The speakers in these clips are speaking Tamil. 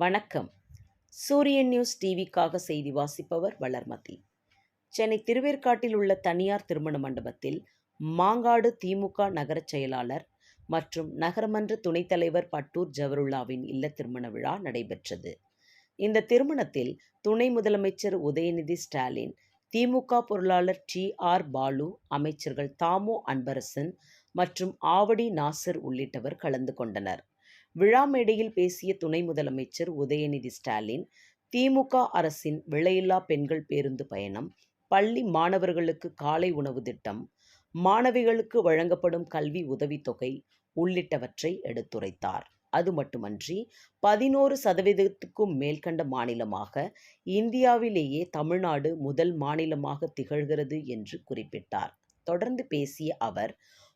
வணக்கம். சூரியன் நியூஸ் டிவிக்காக செய்தி வாசிப்பவர் வளர்மதி. சென்னை திருவேற்காட்டில் உள்ள தனியார் திருமண மண்டபத்தில் மாங்காடு திமுக நகரச் செயலாளர் மற்றும் நகரமன்ற துணைத் தலைவர் பட்டூர் ஜவருல்லாவின் இல்ல திருமண விழா நடைபெற்றது. இந்த திருமணத்தில் துணை முதலமைச்சர் உதயநிதி ஸ்டாலின் திமுக பொருளாளர் டி. ஆர். பாலு அமைச்சர்கள் தாமோ அன்பரசன் மற்றும் ஆவடி நாசர் உள்ளிட்டவர் கலந்து கொண்டனர். விழா மேடையில் பேசிய துணை முதலமைச்சர் உதயநிதி ஸ்டாலின் திமுக அரசின் விலையில்லா பெண்கள் பேருந்து பயணம் பள்ளி மாணவர்களுக்கு காலை உணவு திட்டம் மாணவிகளுக்கு வழங்கப்படும் கல்வி உதவித்தொகை உள்ளிட்டவற்றை எடுத்துரைத்தார். அது மட்டுமன்றி பதினோரு சதவீதத்துக்கும் மேல்கண்ட மாநிலமாக இந்தியாவிலேயே தமிழ்நாடு முதல் மாநிலமாக திகழ்கிறது என்று குறிப்பிட்டார். தொடர்ந்து பேசிய அவர்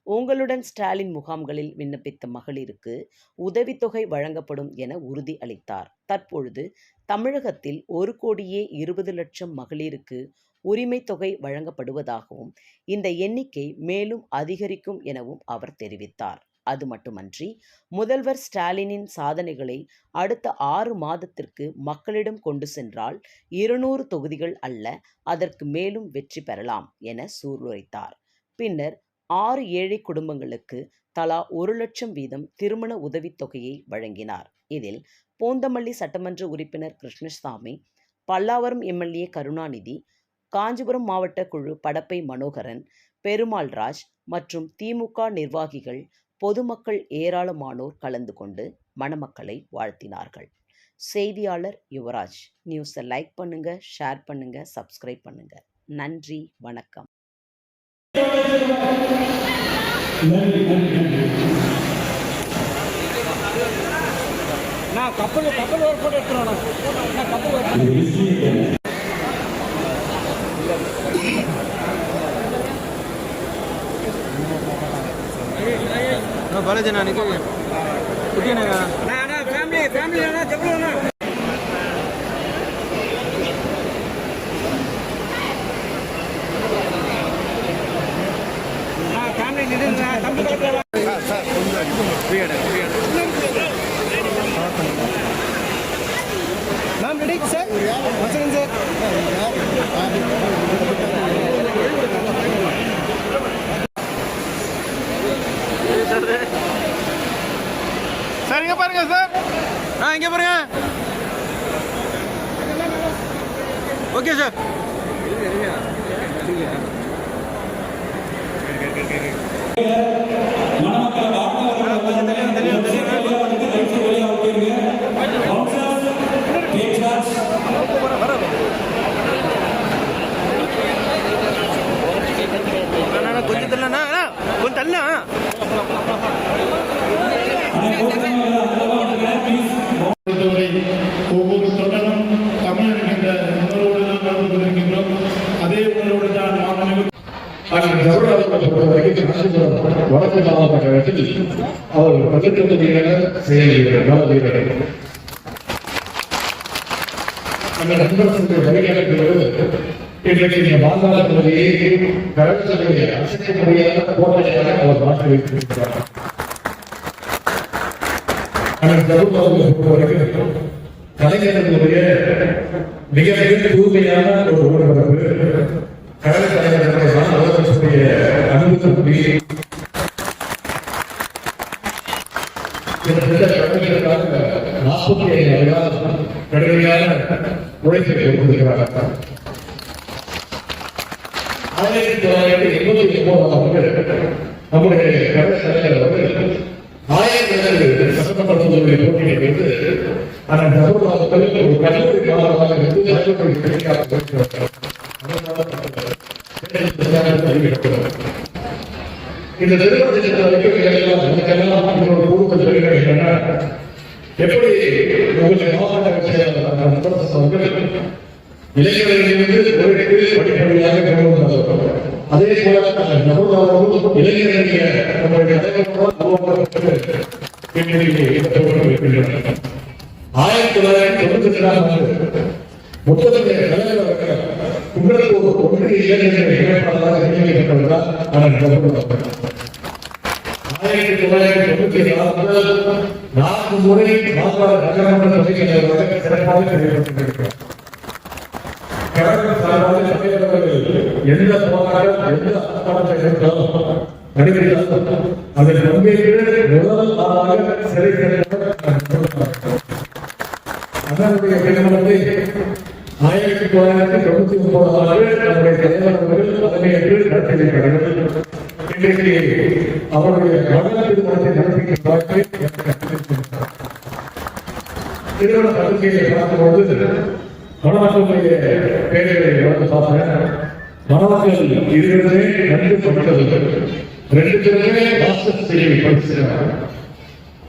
உங்களுடன் ஸ்டாலின் முகாம்களில் விண்ணப்பித்த மகளிருக்கு உதவித்தொகை வழங்கப்படும் என உறுதி அளித்தார். தற்பொழுது தமிழகத்தில் ஒரு கோடியே இருபது லட்சம் மகளிருக்கு உரிமை தொகை வழங்கப்படுவதாகவும் இந்த எண்ணிக்கை மேலும் அதிகரிக்கும் எனவும் அவர் தெரிவித்தார். அது மட்டுமன்றி முதல்வர் ஸ்டாலினின் சாதனைகளை அடுத்த ஆறு மாதத்திற்கு மக்களிடம் கொண்டு சென்றால் இருநூறு தொகுதிகள் அல்ல அதற்கு மேலும் வெற்றி பெறலாம் என சூளுரைத்தார். பின்னர் ஆறு ஏழை குடும்பங்களுக்கு தலா ஒரு லட்சம் வீதம் திருமண உதவித்தொகையை வழங்கினார். இதில் போந்தமல்லி சட்டமன்ற உறுப்பினர் கிருஷ்ணசாமி பல்லாவரம் எம்எல்ஏ கருணாநிதி காஞ்சிபுரம் மாவட்ட குழு படப்பை மனோகரன் பெருமாள் ராஜ் மற்றும் திமுக நிர்வாகிகள் பொதுமக்கள் ஏராளமானோர் கலந்து கொண்டு மணமக்களை வாழ்த்தினார்கள். செய்தியாளர் யுவராஜ். நியூஸை லைக் பண்ணுங்கள் ஷேர் பண்ணுங்கள் சப்ஸ்கிரைப் பண்ணுங்கள் நன்றி வணக்கம். நன்றி நன்றி நன்றி. நான் கப்பல் கப்பல் ஒரு போட்டோ எடுத்துருவேன் நான் கப்பல் பாலாஜி நான் குட்டியண்ணா நான் ஃபேமிலி ஃபேமிலி அண்ணா ஜெபலண்ணா நான் ஃபேமிலி நின்று தம்பி பக்கத்தில் மேம் ரெடி சார் வச்சுருங்க சார் சார் இங்க பாருங்க சார். ஆ இங்க பாருங்க. Okay sir. ஒவ்வொரு தொண்டனும் தமிழன் என்ற உணர்வோடு தான் நடந்து கொண்டிருக்கின்றோம். அதே உணர்வோடு தான் மாணவர்கள் வடக்கு மாவட்டத்தில் அவர் பதினெட்டு செயல்கிறார் அந்த நண்பர்களுடைய வழிகாட்டுகளோடு இன்றைக்கு இந்த மாகாண பகுதியை கழகத்தினுடைய அசைக்க முடியாத கோட்டையாக அவர் மாற்றி வைத்திருக்கிறார் ஆனால் தருமாவுக்கு பொறுத்தவரைக்கும் கலைஞர்களுடைய மிக மிக தூய்மையான ஒரு ஊடகம் கடல் தலைவர்களுடைய அவர்களுடைய அனுபவத்தை நாற்பத்தி ஐந்து கடுமையான உழைப்பை ஆயிரத்தி தொள்ளாயிரத்தி எண்பத்தி ஒன்பதாம் ஆண்டு நம்முடைய கடல் தலைவர் அவர்கள் ஆயிரத்தி சட்டமன்றத்துடைய போட்டியை வைத்து அந்த தருணத்தில் ஒரு கல்லூரி மாணவராக இருந்து கிடைக்காத இந்த நிறுவனத்தின் அறிக்கைகள் எனக்கெல்லாம் உங்களோட எப்படி உங்களுடைய மாவட்ட செயலாளர் படிப்படியாக கொண்டு வந்தார் அதே போல நபர்களும் இளைஞர்களுடைய நம்முடைய ஆயிரத்தி தொள்ளாயிரத்தி தொண்ணூத்தி ரெண்டாம் ஆண்டு மொத்தத்தில் தலைவர் உங்களுக்கு ஒரு ஒன்றிய இளைஞர்கள் இணைப்பாளராக நியமிக்கப்பட்டதுதான் ஆனால் நபர்கள் ஆயிரத்தி தொள்ளாயிரத்தி தொண்ணூத்தி நாலு முதல் நான்கு முறை நகரமன்ற சிறப்பாக சார்பாக எந்த போராட்டம் எந்த அதன் பங்கேற்று முதல் ஆளாக சிறை சென்றவர் அதனுடைய திருமணத்தை ஆயிரத்தி தொள்ளாயிரத்தி ஒன்பதாவது நம்முடைய தலைவர் அவர்கள் இன்றைக்கு அவருடைய மகன் திருமணத்தை நடத்திக்க வாய்ப்பை திருமண பத்திரிகையை பார்க்கும்போது மணமக்களுடைய பேர்களை பார்த்தேன் மணமக்கள் இருவருமே நன்கு ரெண்டு பேருமே மாஸ்டர் டிகிரி படிச்சிருக்காங்க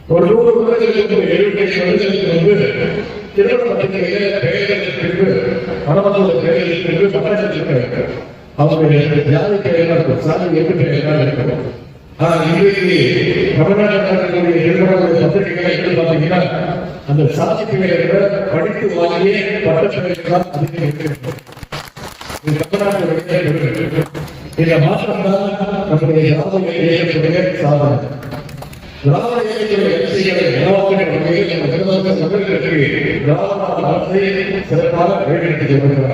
ஒரு நூறு வருடங்களுக்கு முன்பு எழுபத்தி வருடங்களுக்கு திருமண பத்திரிகையில பின்பு மணமக்களோட இருக்கிறது சட்டத்தில் இருக்கிறது அவங்களுடைய ஜாதி பெயர்கள் இருக்கும் சாதி எட்டு பெயர்கள் இருக்கும் ஆனா இன்றைக்கு தமிழ்நாட்டில் பத்திரிகைகளை எடுத்து பார்த்தீங்கன்னா அந்த சாதி பெயர்களை படித்து வாங்கிய பட்ட தான் அதிகம் இருக்கிறது இது இந்த மாற்றம் தான் நம்முடைய யாதவ இயக்கத்துடைய சாதனை. திராவிட இயக்கத்தின் வெற்றிகளை நிலவாக்கின்ற வகையில் நம்ம திராவிட அரசை சிறப்பாக வழிநடத்தி வருகிறார்